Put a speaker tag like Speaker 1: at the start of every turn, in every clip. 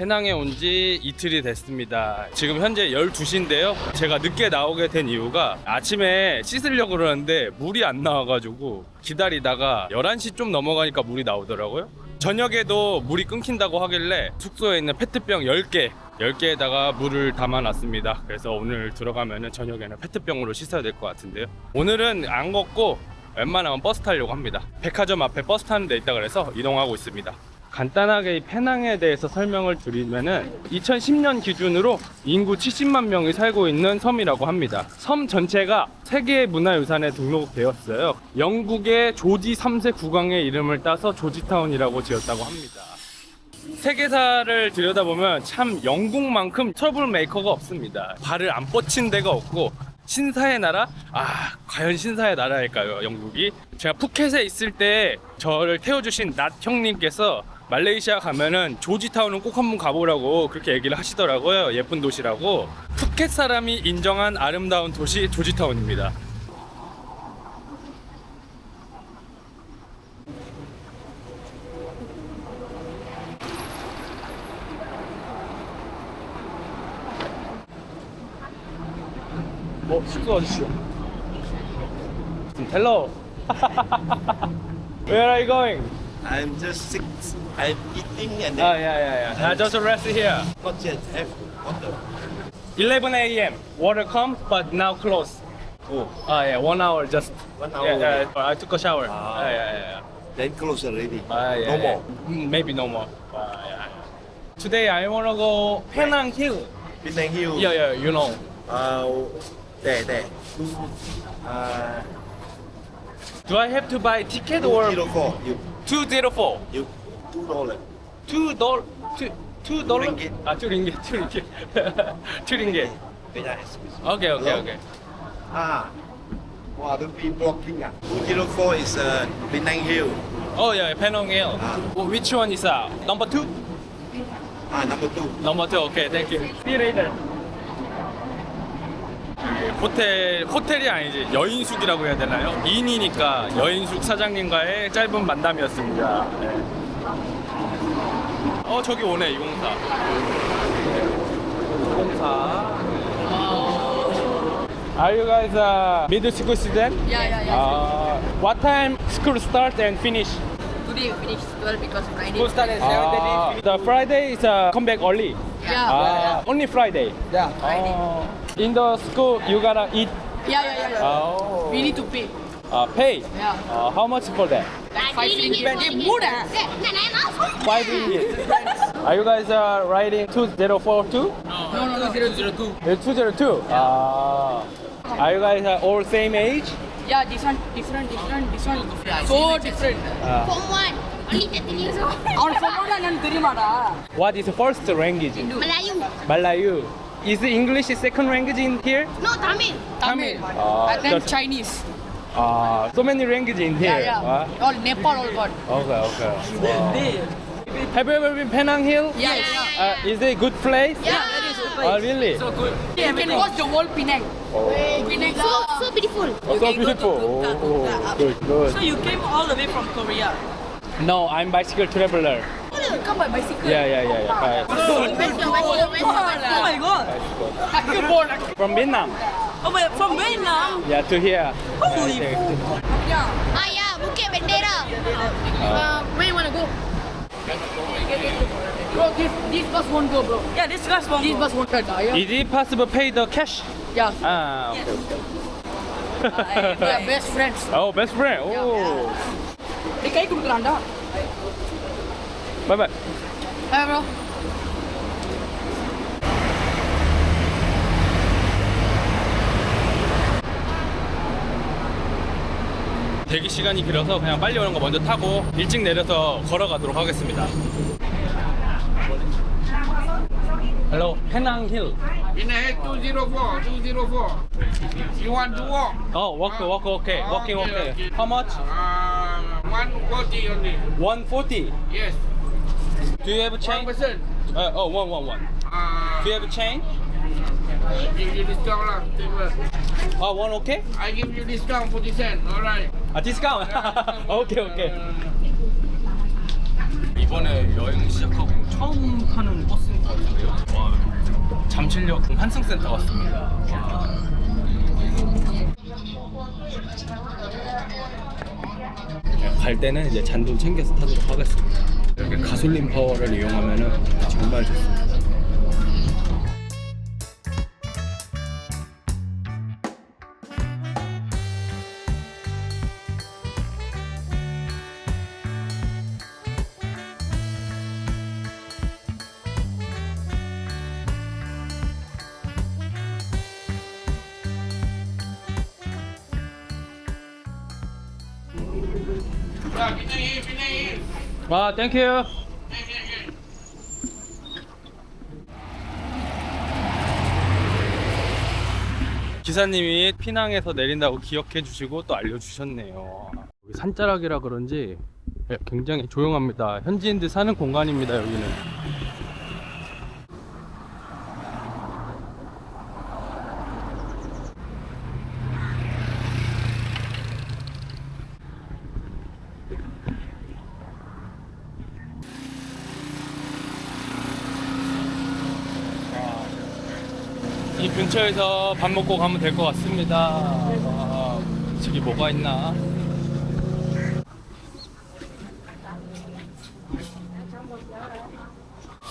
Speaker 1: 페낭에 온 지 이틀이 됐습니다. 지금 현재 12시인데요. 제가 늦게 나오게 된 이유가 아침에 씻으려고 그러는데 물이 안 나와가지고 기다리다가 11시 좀 넘어가니까 물이 나오더라고요. 저녁에도 물이 끊긴다고 하길래 숙소에 있는 페트병 10개 10개에다가 물을 담아놨습니다. 그래서 오늘 들어가면 저녁에는 페트병으로 씻어야 될 것 같은데요. 오늘은 안 걷고 웬만하면 버스 타려고 합니다. 백화점 앞에 버스 타는 데 있다 그래서 이동하고 있습니다. 간단하게 이 페낭에 대해서 설명을 드리면은 2010년 기준으로 인구 70만 명이 살고 있는 섬이라고 합니다. 섬 전체가 세계 문화유산에 등록되었어요. 영국의 조지 3세 국왕의 이름을 따서 조지타운이라고 지었다고 합니다. 세계사를 들여다보면 참 영국만큼 트러블 메이커가 없습니다. 발을 안 뻗친 데가 없고 신사의 나라? 아, 과연 신사의 나라일까요, 영국이? 제가 푸켓에 있을 때 저를 태워주신 낫 형님께서 말레이시아 가면은 조지타운은 꼭 한번 가보라고 그렇게 얘기를 하시더라고요. 예쁜 도시라고. 푸켓 사람이 인정한 아름다운 도시 조지타운입니다. 뭐 숙소 어디죠? Hello. Where are you going?
Speaker 2: I'm just sick. I'm eating and then Oh
Speaker 1: yeah yeah yeah. I just rest here.
Speaker 2: not yet have water.
Speaker 1: 11 a.m. Water comes, but now close.
Speaker 2: Oh,
Speaker 1: Oh yeah, one hour just.
Speaker 2: One hour
Speaker 1: Yeah, yeah, I took a shower.
Speaker 2: Ah.
Speaker 1: Yeah, yeah, yeah.
Speaker 2: then close already.
Speaker 1: Ah, yeah,
Speaker 2: no
Speaker 1: yeah.
Speaker 2: more.
Speaker 1: Mm, Maybe no more. Ah, yeah. Today I wanna go Penang Hill.
Speaker 2: Penang Hill.
Speaker 1: Yeah, yeah, you know.
Speaker 2: Uh, there, there. Two, uh,
Speaker 1: Do I have to buy ticket or
Speaker 2: 204. You,
Speaker 1: 204?
Speaker 2: you, two dollar.
Speaker 1: Two dollar, two, two dollar.
Speaker 2: ringgit.
Speaker 1: Ah, two ringgit, two ringgit, two ringgit.
Speaker 2: Penang Express.
Speaker 1: Okay, okay,
Speaker 2: Hello?
Speaker 1: okay.
Speaker 2: Ah. Wow, don't be blocking. Ah. 204 is uh, Penang Hill.
Speaker 1: Oh yeah, Penang Hill.
Speaker 2: Ah.
Speaker 1: Oh, which one is uh, number two?
Speaker 2: Ah, number two.
Speaker 1: Number two. Okay, thank you. See you later. 호텔 호텔이 아니지 여인숙이라고 해야 되나요? 인이니까 여인숙 사장님과의 짧은 만남이었습니다. 네. 어 저기 오네 204. 204. Are you guys uh, middle school student?
Speaker 3: Yeah, yeah, yeah.
Speaker 1: Uh, what time school start and finish?
Speaker 3: Today we finished 12 because Friday.
Speaker 4: School start at
Speaker 1: Ah, the Friday is uh, come back early.
Speaker 3: Yeah.
Speaker 1: Ah, only Friday.
Speaker 4: Yeah.
Speaker 1: Oh. In the school, you gotta eat.
Speaker 3: Yeah, yeah, yeah. yeah.
Speaker 1: Oh.
Speaker 3: We need to pay.
Speaker 1: Uh, pay.
Speaker 3: Yeah.
Speaker 1: Uh, how much for that?
Speaker 3: Five ringgit. Eh, murah.
Speaker 1: Five ringgit. Are you guys uh, riding 2042?
Speaker 3: No, no, no.
Speaker 4: 002.
Speaker 1: Uh, 202. Ah. Are you guys uh, all same age?
Speaker 3: Yeah, this one different, different, this one so different.
Speaker 1: Uh,
Speaker 5: Form 1, only 13 years old.
Speaker 3: அவன் சொன்னோட என்னன்னு தெரியுமாடா
Speaker 1: what is the first language?
Speaker 5: Melayu.
Speaker 1: Malayu. Is English the second language in here?
Speaker 5: No, Tamil.
Speaker 3: Tamil
Speaker 1: Ah,
Speaker 3: and then
Speaker 1: just-
Speaker 3: Chinese
Speaker 1: Ah, so many languages in here.
Speaker 3: yeah
Speaker 1: Ah.
Speaker 3: yeah all Nepal all got
Speaker 1: Okay, okay. Wow. Have you ever been Penang Hill?
Speaker 3: yeah yeah
Speaker 1: Uh, is it a good place?
Speaker 3: yeah that is so
Speaker 1: Oh, really?
Speaker 4: So good.
Speaker 3: you can watch the whole Penang Penang
Speaker 5: So, so beautiful.
Speaker 1: Oh, so beautiful. Oh, good, good.
Speaker 6: So you came all the way from Korea.
Speaker 1: No, I'm bicycle traveler.
Speaker 3: come by bicycle
Speaker 1: Yeah, yeah, yeah, yeah.
Speaker 6: Oh my god.
Speaker 1: From Vietnam.
Speaker 6: Oh wait, from Vietnam.
Speaker 1: Yeah, to here.
Speaker 6: Holy
Speaker 1: Yeah,
Speaker 6: fool.
Speaker 3: yeah
Speaker 5: Ah, yeah, Bukit Bendera. Uh, where you wanna go?
Speaker 3: bro this this bus won't go bro
Speaker 6: Yeah, this guy's one.
Speaker 3: this bus won't go yeah
Speaker 1: Is it possible to pay the cash?
Speaker 3: yeah
Speaker 1: Ah, okay, okay.
Speaker 3: yeah best friends
Speaker 1: Oh, best friend. Oh.
Speaker 3: நீ கை கொடுக்குறான்டா
Speaker 1: Bye bye.
Speaker 3: Hey bro
Speaker 1: 대기 시간이 길어서 그냥 빨리 오는 거 먼저 타고 일찍 내려서 걸어가도록 하겠습니다. Hello, Penang Hill.
Speaker 7: In a 204, 204. You want to walk?
Speaker 1: Oh, walk, walk, okay, walking,
Speaker 7: Okay,
Speaker 1: okay.
Speaker 7: okay.
Speaker 1: How much?
Speaker 7: Uh, 140 only.
Speaker 1: 140.
Speaker 7: Yes.
Speaker 1: Do you have a
Speaker 7: One
Speaker 1: change?
Speaker 7: percent.
Speaker 1: Uh, oh, one, one, one.
Speaker 7: Uh,
Speaker 1: Do you have a change?
Speaker 7: give you discount lah. Table.
Speaker 1: Oh, one okay?
Speaker 7: I give you discount 40 cent. All right.
Speaker 1: 아, discount. okay, okay. 이번에 여행 시작하고 처음 타는 버스인 것 같은데요. 와, 잠실역 환승센터 왔습니다. 와. 갈 때는 이제 잔돈 챙겨서 타도록 하겠습니다. 이렇게 가솔린 파워를 이용하면 정말 좋습니다. 와, 땡큐. 기사님이 피낭에서 내린다고 기억해 주시고 또 알려주셨네요. 산자락이라 그런지 굉장히 조용합니다. 현지인들 사는 공간입니다, 여기는. 이 근처에서 밥 먹고 가면 될 것 같습니다. 와, 저기 뭐가 있나?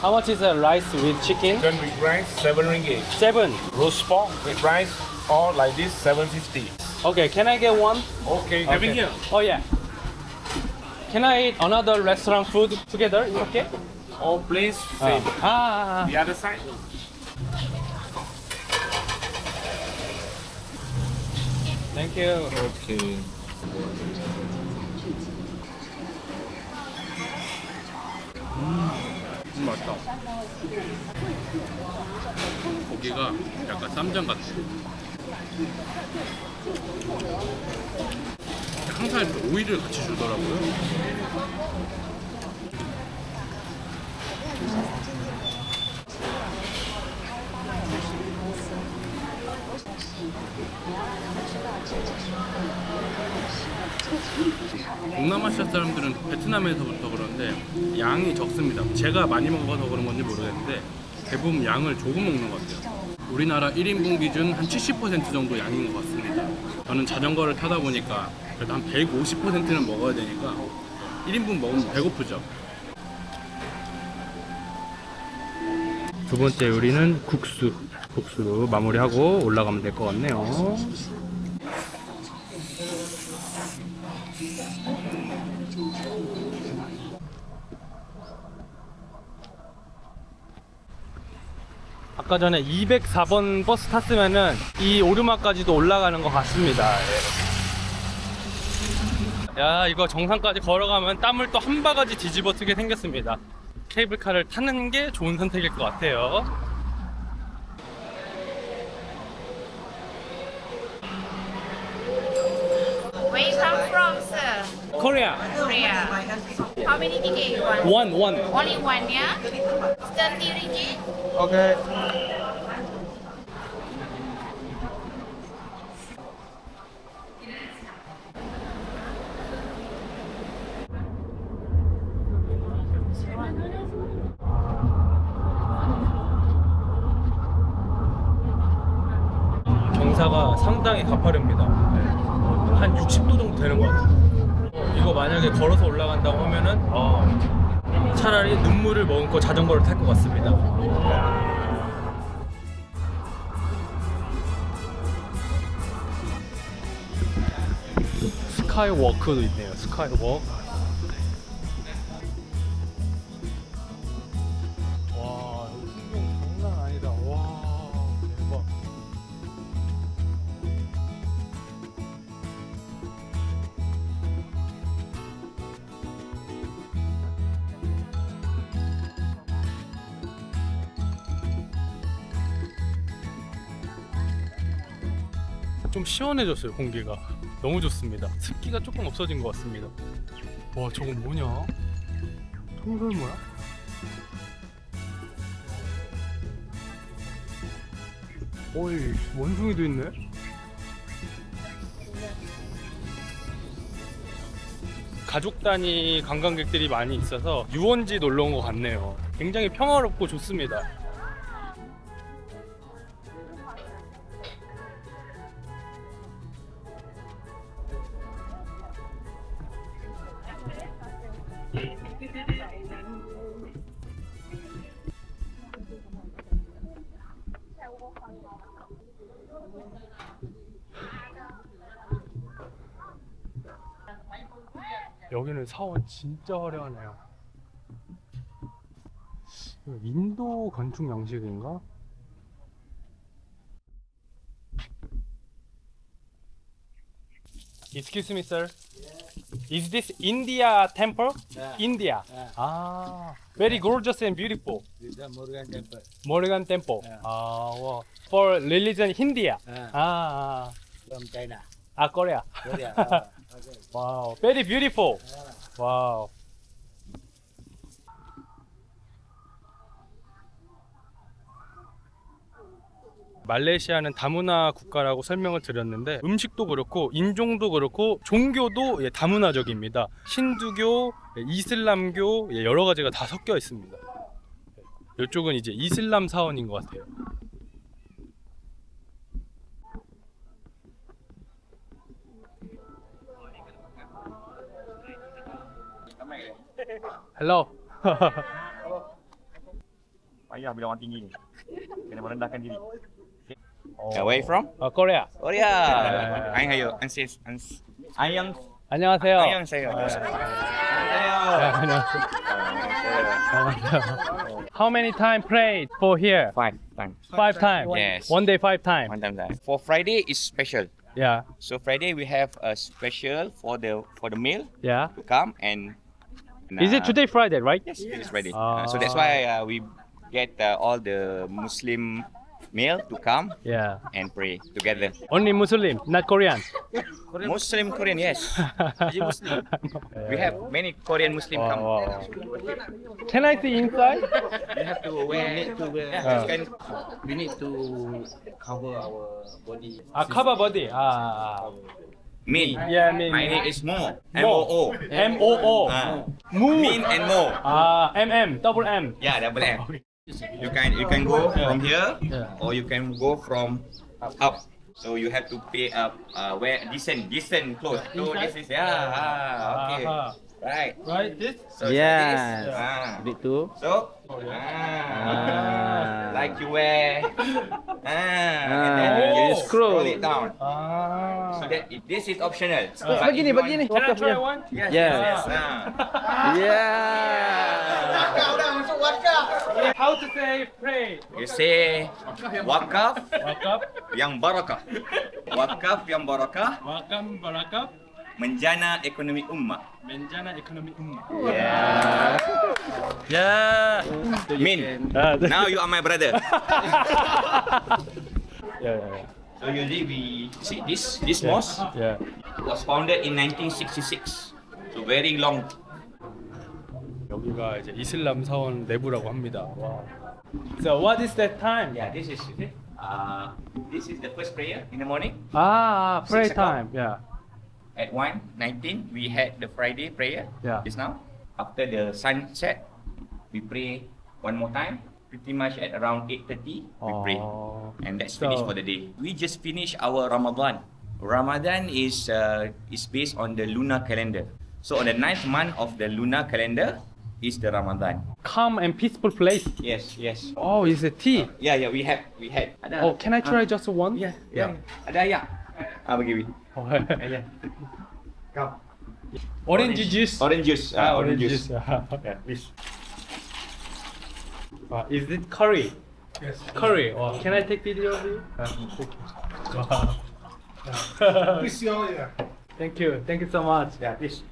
Speaker 1: How much is the rice with chicken?
Speaker 7: Then with rice, 7 ringgit.
Speaker 1: Seven.
Speaker 7: Roast pork with rice, or like this, 750.
Speaker 1: Okay, can I get one?
Speaker 7: Okay, having here.
Speaker 1: Oh yeah. Can I eat another restaurant food together? Is okay?
Speaker 7: All place, same.
Speaker 1: Ah, ah, ah.
Speaker 7: The other side.
Speaker 1: Thank you.
Speaker 7: Okay.
Speaker 1: 음, 맛있다. 고기가 약간 쌈장 같아. 항상 이렇게 오이를 같이 주더라고요. 동남아시아 사람들은 베트남에서부터 그런데 양이 적습니다. 제가 많이 먹어서 그런 건지 모르겠는데 대부분 양을 조금 먹는 것 같아요. 우리나라 1인분 기준 한 70% 정도 양인 것 같습니다. 저는 자전거를 타다 보니까 그래도 한 150%는 먹어야 되니까 1인분 먹으면 배고프죠. 두 번째 요리는 국수. 국수로 마무리하고 올라가면 될 것 같네요. 아까 전에 204번 버스 탔으면은 이 오르막까지도 올라가는 것 같습니다. 예. 야, 이거 정상까지 걸어가면 땀을 또 한 바가지 뒤집어 쓰게 생겼습니다. 케이블카를 타는 게 좋은 선택일 것 같아요. Korea.
Speaker 5: Korea. How many ticket you want?
Speaker 1: One, one.
Speaker 5: Only one, yeah? 30 ringgit.
Speaker 1: Okay. 경사가 상당히 가파릅니다. 네. 한 60도 정도 되는 것 같아요. 어, 이거 만약에 걸어서 올라간다고 하면은 어, 차라리 눈물을 머금고 자전거를 탈 것 같습니다. 스카이워크도 있네요. 스카이워크. 좀 시원해졌어요 공기가. 너무 좋습니다. 습기가 조금 없어진 것 같습니다. 와 저건 뭐냐? 통솔 뭐야? 어이 원숭이도 있네? 가족 단위 관광객들이 많이 있어서 유원지 놀러 온 것 같네요. 굉장히 평화롭고 좋습니다. 여기는 사원 진짜 화려하네요. 인도 건축 양식인가? Excuse me, sir. Is this India temple? India. Ah, very gorgeous and beautiful.
Speaker 4: This is Murugan Temple.
Speaker 1: Morgan Temple. Ah, wow. For religion India.
Speaker 4: Ah.
Speaker 1: Ah,
Speaker 4: from China.
Speaker 1: ah, Korea.
Speaker 4: Korea. Ah,
Speaker 1: Wow, very beautiful. Wow. 말레이시아는 다문화 국가라고 설명을 드렸는데 음식도 그렇고 인종도 그렇고 종교도 예, 다문화적입니다. 힌두교, 예, 이슬람교 예, 여러 가지가 다 섞여 있습니다. 이쪽은 이제 이슬람 사원인 것 같아요. Hello.
Speaker 8: Payah bila orang tinggi ni. Kena merendahkan diri.
Speaker 1: 어,
Speaker 8: Where you from?
Speaker 1: 어, 코리아.
Speaker 8: Korea.
Speaker 1: Yeah.
Speaker 8: Anh hayo. Anh sis. Anh Ayang.
Speaker 1: 안녕하세요.
Speaker 8: Ayang saya.
Speaker 1: 네, 안녕하세요. How many time played for here?
Speaker 8: Five times.
Speaker 1: Five time.
Speaker 8: Yes.
Speaker 1: One day, five time.
Speaker 8: One time that. For Friday is special.
Speaker 1: Yeah,
Speaker 8: So Friday we have a special for the for the meal
Speaker 1: yeah.
Speaker 8: to come and. and,
Speaker 1: Is it today Friday, right?
Speaker 8: Yes, it is Friday.
Speaker 1: Ah.
Speaker 8: Uh, so that's why uh, we get uh, all the Muslim male to come
Speaker 1: Yeah.
Speaker 8: and pray together.
Speaker 1: Only Muslim, not Korean.
Speaker 8: Muslim Korean, yes. We have many Korean Muslim
Speaker 1: Wow,
Speaker 8: come.
Speaker 1: wow. Can I see inside?
Speaker 8: You have to wear.
Speaker 4: We need to wear-
Speaker 8: Yeah,
Speaker 1: Ah.
Speaker 8: can
Speaker 4: We need to cover our body.
Speaker 1: 아, cover body. 아,
Speaker 8: Min.
Speaker 1: yeah, mean.
Speaker 8: My name is Mo. M. O O.
Speaker 1: M O O.
Speaker 8: Ah.
Speaker 1: Mu.
Speaker 8: Min and Mo.
Speaker 1: 아, M M, double M.
Speaker 8: Yeah, double M. You can you can go from here or you can go from up. So you have to pay up uh, wear decent decent clothes. So this is yeah. Ah, okay. Right.
Speaker 1: Right, this.
Speaker 8: So it's like. Ah.
Speaker 4: Bit too.
Speaker 8: So ah, like you wear ah, and then
Speaker 4: Ah.
Speaker 8: you scroll
Speaker 4: Scroll.
Speaker 8: it down.
Speaker 1: 아.
Speaker 8: So that it, this is optional.
Speaker 1: Ah.
Speaker 8: If
Speaker 4: Begini, begini.
Speaker 1: Can I try one?
Speaker 8: Yes.
Speaker 4: Yes.
Speaker 8: yes. Ah.
Speaker 4: Yeah.
Speaker 1: How to say pray?
Speaker 8: You say wakaf
Speaker 1: Wakaf,
Speaker 8: yang barakah. Wakaf yang barakah
Speaker 1: wakam barakah,
Speaker 8: menjana ekonomi ummah.
Speaker 1: menjana ekonomi ummah.
Speaker 8: Yeah.
Speaker 1: Yeah.
Speaker 8: Min,
Speaker 1: 아, 네.
Speaker 8: now you are my brother.
Speaker 1: Yeah, yeah,
Speaker 8: So usually we see this this mosque
Speaker 1: yeah.
Speaker 8: was founded in 1966. So very long.
Speaker 1: 여기가 이제 이슬람 사원 내부라고 합니다. 와. So what is that time?
Speaker 8: Yeah, this is uh, this is the first prayer in the morning
Speaker 1: 아, pray
Speaker 8: Six o'clock.
Speaker 1: time. Yeah.
Speaker 8: at 1:19. We had the Friday prayer
Speaker 1: Yeah.
Speaker 8: just now. After the sunset, we pray one more time. Pretty much at around 8:30 we pray. and that's
Speaker 1: So-
Speaker 8: finished for the day. We just finished our Ramadan. Ramadan is uh, is based on the lunar calendar. So on the ninth month of the lunar calendar is the Ramadan.
Speaker 1: Calm and peaceful place.
Speaker 8: Yes, yes.
Speaker 1: Oh, is it tea?
Speaker 8: Yeah, yeah. We had, we had. Ada.
Speaker 1: Oh, can I try just one?
Speaker 8: Yeah, yeah. Ada ya. Ah, bagi we.
Speaker 1: Oh,
Speaker 8: Yeah. Come.
Speaker 1: orange juice.
Speaker 8: Orange juice.
Speaker 1: Ah,
Speaker 8: Ah,
Speaker 1: orange
Speaker 8: orange
Speaker 1: juice.
Speaker 8: juice.
Speaker 1: Yeah.
Speaker 8: Yeah, please.
Speaker 1: Uh, is it curry? Yes. Curry. Oh, can I take video of you? Uh, wow. Thank you. Thank you so much.
Speaker 8: Yeah, please.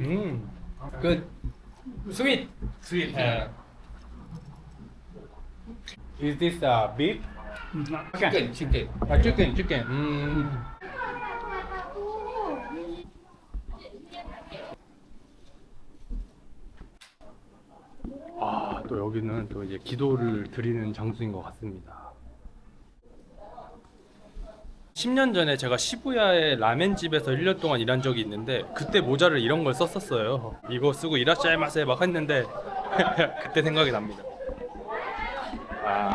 Speaker 1: Mm. Good. Sweet. Sweet. Yeah. Is this uh, beef?
Speaker 8: Chicken, chicken.
Speaker 1: 아, chicken, chicken. 음. 아, 또 여기는 또 이제 기도를 드리는 장소인 것 같습니다. 10년 전에 제가 시부야의 라멘 집에서 1년 동안 일한 적이 있는데 그때 모자를 이런 걸 썼었어요. 이거 쓰고 이라시아이마세 막 했는데 그때 생각이 납니다. 아.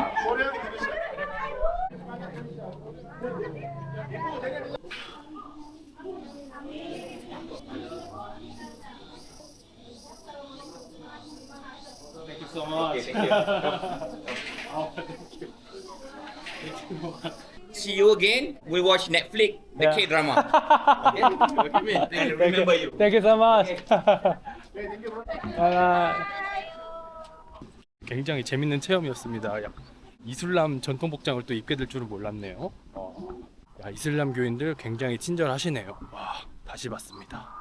Speaker 1: Thank you so much.
Speaker 8: See you again. We watch Netflix, the
Speaker 1: Yeah.
Speaker 8: K drama. okay? Remember you.
Speaker 1: Thank you so much. 굉장히 재밌는 체험이었습니다. 야, 이슬람 전통 복장을 또 입게 될 줄은 몰랐네요. 어. 야, 이슬람 교인들 굉장히 친절하시네요. 와, 다시 봤습니다.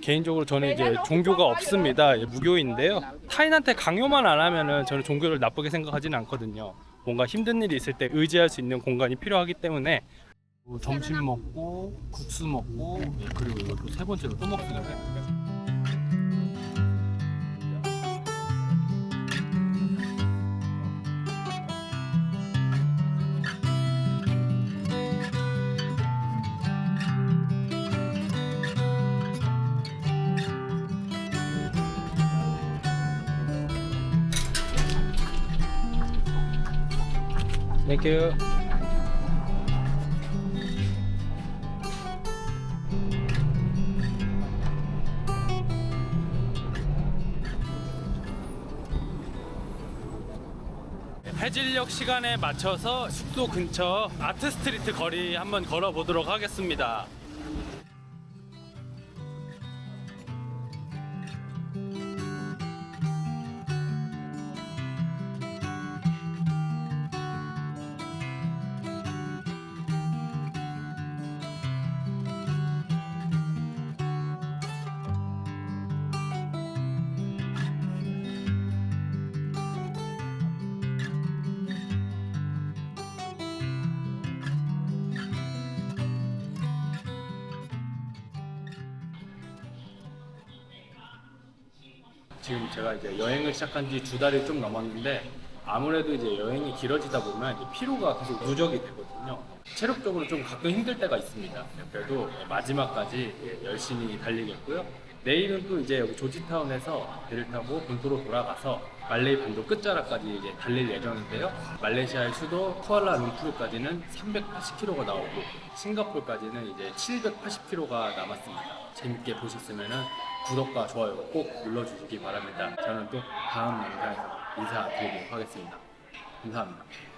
Speaker 1: 개인적으로 저는 이제 종교가 없습니다. 예, 무교인데요. 타인한테 강요만 안 하면은 저는 종교를 나쁘게 생각하지는 않거든요. 뭔가 힘든 일이 있을 때 의지할 수 있는 공간이 필요하기 때문에 뭐 점심 먹고 국수 먹고 예, 그리고 이것도 세 번째로 또 먹습니다. You. 해질녘 시간에 맞춰서 숙소 근처 아트 스트리트 거리 한번 걸어 보도록 하겠습니다. 지금 제가 이제 여행을 시작한 지 두 달이 좀 넘었는데 아무래도 이제 여행이 길어지다 보면 이제 피로가 계속 누적이 되거든요. 체력적으로 좀 가끔 힘들 때가 있습니다. 그래도 마지막까지 열심히 달리겠고요. 내일은 또 이제 여기 조지타운에서 배를 타고 본토로 돌아가서 말레이 반도 끝자락까지 이제 달릴 예정인데요. 말레이시아의 수도 쿠알라룸푸르까지는 380km가 나오고 싱가포르까지는 이제 780km가 남았습니다. 재밌게 보셨으면 구독과 좋아요 꼭 눌러주시기 바랍니다. 저는 또 다음 영상에서 인사드리도록 하겠습니다. 감사합니다.